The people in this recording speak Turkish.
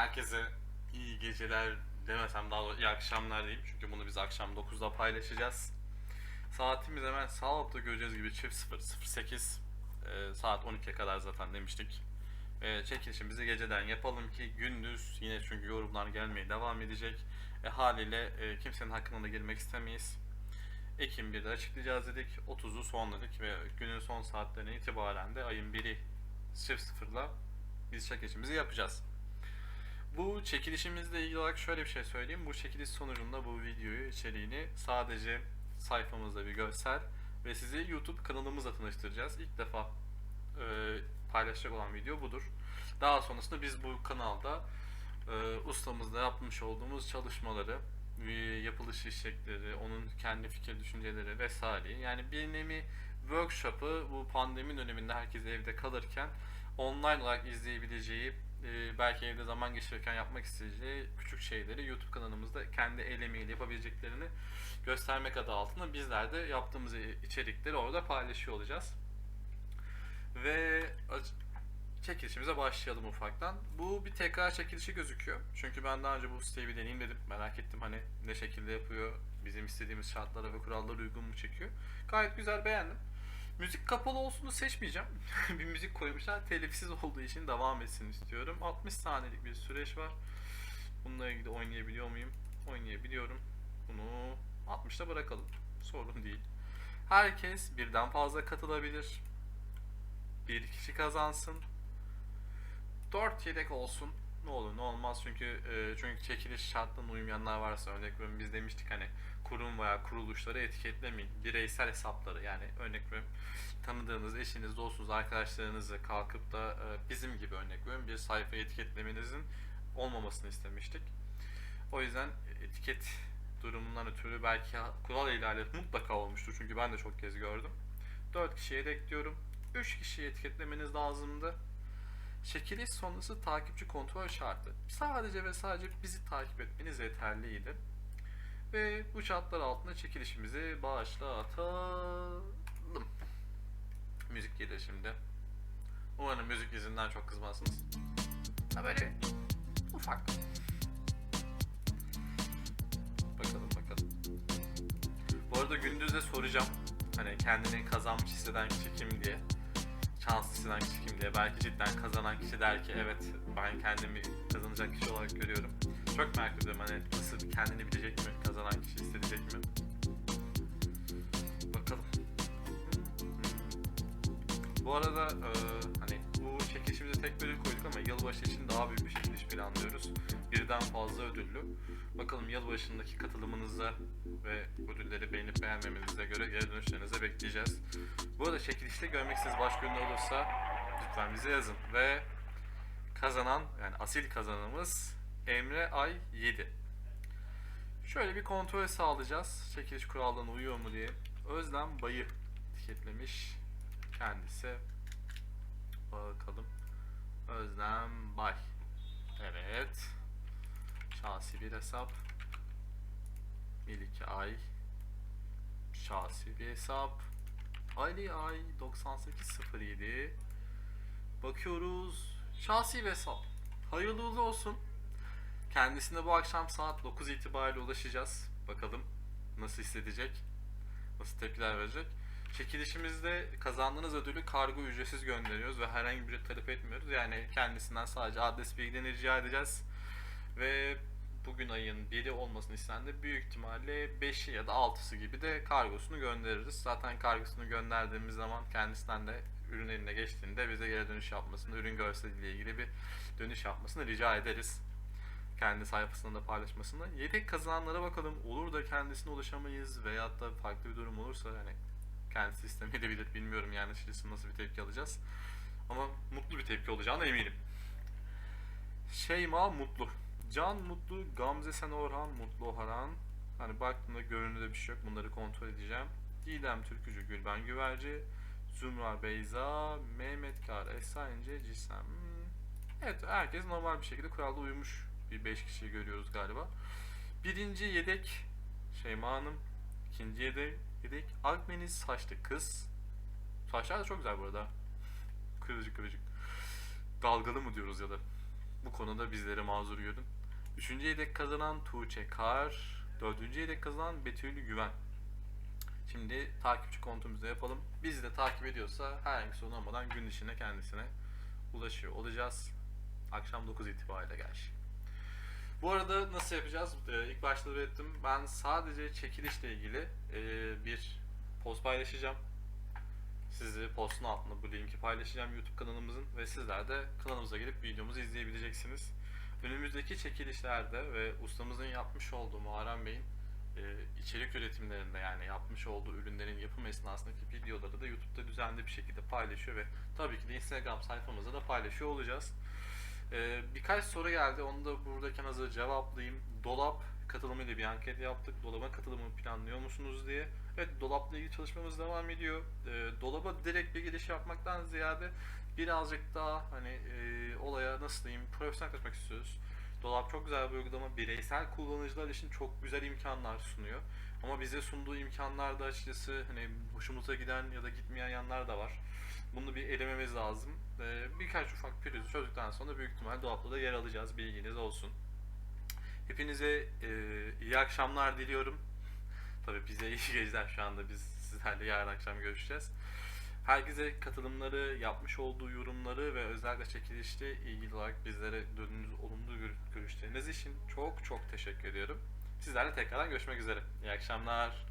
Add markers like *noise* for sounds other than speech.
Herkese iyi geceler demesem daha doğrusu iyi akşamlar diyeyim. Çünkü bunu biz akşam 9'da paylaşacağız. Saatimiz hemen sağ altta göreceğiz gibi çift 008 e, saat 12'ye kadar zaten demiştik. E, çekilişimizi geceden yapalım ki gündüz yine çünkü yorumlar gelmeye devam edecek. E, haliyle e, kimsenin hakkına da girmek istemeyiz. Ekim 1'de açıklayacağız dedik. 30'u sonladık ve günün son saatlerine itibaren de ayın 1'i 00'la biz çekilişimizi yapacağız. Bu çekilişimizle ilgili olarak şöyle bir şey söyleyeyim. Bu çekiliş sonucunda bu videoyu, içeriğini sadece sayfamızda bir görsel ve sizi YouTube kanalımızla tanıştıracağız. İlk defa e, paylaşacak olan video budur. Daha sonrasında biz bu kanalda e, ustamızla yapmış olduğumuz çalışmaları, e, yapılış şekilleri, onun kendi fikir düşünceleri vesaire. Yani bir nevi workshop'ı bu pandemi döneminde herkes evde kalırken online olarak izleyebileceği, e, belki evde zaman geçirirken yapmak isteyeceği küçük şeyleri YouTube kanalımızda kendi el emeğiyle yapabileceklerini göstermek adı altında bizler de yaptığımız içerikleri orada paylaşıyor olacağız. Ve çekilişimize başlayalım ufaktan. Bu bir tekrar çekilişi gözüküyor. Çünkü ben daha önce bu siteyi bir deneyeyim dedim. Merak ettim hani ne şekilde yapıyor, bizim istediğimiz şartlara ve kurallara uygun mu çekiyor. Gayet güzel beğendim. Müzik kapalı olsunu seçmeyeceğim. *laughs* bir müzik koymuşlar. Telifsiz olduğu için devam etsin istiyorum. 60 saniyelik bir süreç var. Bununla ilgili oynayabiliyor muyum? Oynayabiliyorum. Bunu 60'ta bırakalım. Sorun değil. Herkes birden fazla katılabilir. Bir kişi kazansın. 4 yedek olsun. Ne olur ne olmaz çünkü e, çünkü çekiliş şartlarına uymayanlar varsa örnek veriyorum biz demiştik hani kurum veya kuruluşları etiketlemeyin. Bireysel hesapları yani örnek veriyorum tanıdığınız eşiniz, dostunuz, arkadaşlarınızı kalkıp da e, bizim gibi örnek veriyorum bir sayfayı etiketlemenizin olmamasını istemiştik. O yüzden etiket durumundan ötürü belki kural ihlali mutlaka olmuştur çünkü ben de çok kez gördüm. 4 kişiye de ekliyorum. 3 kişiyi etiketlemeniz lazımdı. Çekiliş sonrası takipçi kontrol şartı. Sadece ve sadece bizi takip etmeniz yeterliydi. Ve bu şartlar altında çekilişimizi başlatalım. Müzik gelir şimdi. Umarım müzik yüzünden çok kızmazsınız. Ha böyle ufak. Bakalım bakalım. Bu arada gündüz de soracağım. Hani kendini kazanmış hisseden kişi kim diye. Şanslı hisseden kişi kim diye. Belki cidden kazanan kişi der ki evet ben kendimi kazanacak kişi olarak görüyorum. Çok merak ediyorum hani nasıl kendini bilecek mi? Kazanan kişi hissedecek mi? Bakalım. Bu arada e, çekilişimize tek ödül koyduk ama yılbaşı için daha büyük bir çekiliş planlıyoruz. Birden fazla ödüllü. Bakalım yılbaşındaki katılımınıza ve ödülleri beğenip beğenmemenize göre geri dönüşlerinize bekleyeceğiz. Bu arada çekilişte görmek istediğiniz başka ürün olursa lütfen bize yazın. Ve kazanan yani asil kazanımız Emre Ay 7. Şöyle bir kontrol sağlayacağız. Çekiliş kurallarına uyuyor mu diye. Özlem Bayı etiketlemiş kendisi. Bakalım. Özlem Bay. Evet. Şahsi bir hesap. Melike Ay. Şahsi bir hesap. Ali Ay 9807. Bakıyoruz. Şahsi bir hesap. Hayırlı uğurlu olsun. Kendisine bu akşam saat 9 itibariyle ulaşacağız. Bakalım nasıl hissedecek, nasıl tepkiler verecek. Çekilişimizde kazandığınız ödülü kargo ücretsiz gönderiyoruz ve herhangi bir talep etmiyoruz. Yani kendisinden sadece adres bilgilerini rica edeceğiz. Ve bugün ayın 1'i olmasını istendi. Büyük ihtimalle 5'i ya da 6'sı gibi de kargosunu göndeririz. Zaten kargosunu gönderdiğimiz zaman kendisinden de ürün eline geçtiğinde bize geri dönüş yapmasını, ürün görseliyle ilgili bir dönüş yapmasını rica ederiz kendi sayfasında da paylaşmasını. Yedek kazananlara bakalım. Olur da kendisine ulaşamayız veyahut da farklı bir durum olursa yani kendisi istemeyebilir bilmiyorum yani açıkçası nasıl bir tepki alacağız. Ama mutlu bir tepki olacağına eminim. Şeyma Mutlu. Can Mutlu, Gamze Sen Orhan, Mutlu Haran. Hani baktığımda görünürde bir şey yok. Bunları kontrol edeceğim. Didem Türkücü, Gülben Güverci, Zümra Beyza, Mehmet Kar, Esra İnce, Cisem. Evet herkes normal bir şekilde kuralda uymuş. Bir 5 kişiyi görüyoruz galiba. Birinci yedek Şeyma Hanım. İkinci yedek, yedek Akmeniz saçlı kız. Saçlar da çok güzel bu arada. Kıvırcık kıvırcık. Dalgalı mı diyoruz ya da. Bu konuda bizleri mazur görün. Üçüncü yedek kazanan Tuğçe Kar. Dördüncü yedek kazanan Betül Güven. Şimdi takipçi kontumuzu yapalım. Bizi de takip ediyorsa herhangi sorun olmadan gün içinde kendisine ulaşıyor olacağız. Akşam 9 itibariyle gerçi. Bu arada nasıl yapacağız? Ee, ilk başta belirttim. Ben sadece çekilişle ilgili e, bir post paylaşacağım. Sizi postun altında bu linki paylaşacağım YouTube kanalımızın ve sizler de kanalımıza gelip videomuzu izleyebileceksiniz. Önümüzdeki çekilişlerde ve ustamızın yapmış olduğu Muharrem Bey'in e, içerik üretimlerinde yani yapmış olduğu ürünlerin yapım esnasındaki videoları da YouTube'da düzenli bir şekilde paylaşıyor ve tabii ki de Instagram sayfamızda da paylaşıyor olacağız. Ee, birkaç soru geldi. Onu da buradayken hazır cevaplayayım. Dolap katılımıyla bir anket yaptık. Dolaba katılımı planlıyor musunuz diye. Evet dolapla ilgili çalışmamız devam ediyor. Ee, dolaba direkt bir giriş yapmaktan ziyade birazcık daha hani e, olaya nasıl diyeyim profesyonel kaçmak istiyoruz. Dolap çok güzel bir uygulama. Bireysel kullanıcılar için çok güzel imkanlar sunuyor. Ama bize sunduğu imkanlarda açıkçası hani hoşumuza giden ya da gitmeyen yanlar da var. Bunu bir elememiz lazım. Ee, birkaç ufak pürüzü çözdükten sonra büyük ihtimal dolapta da yer alacağız. Bilginiz olsun. Hepinize e, iyi akşamlar diliyorum. Tabii bize iyi geceler şu anda. Biz sizlerle yarın akşam görüşeceğiz. Herkese katılımları, yapmış olduğu yorumları ve özellikle çekilişle ilgili olarak bizlere döndüğünüz olumlu gör- görüşleriniz için çok çok teşekkür ediyorum. Sizlerle tekrardan görüşmek üzere. İyi akşamlar.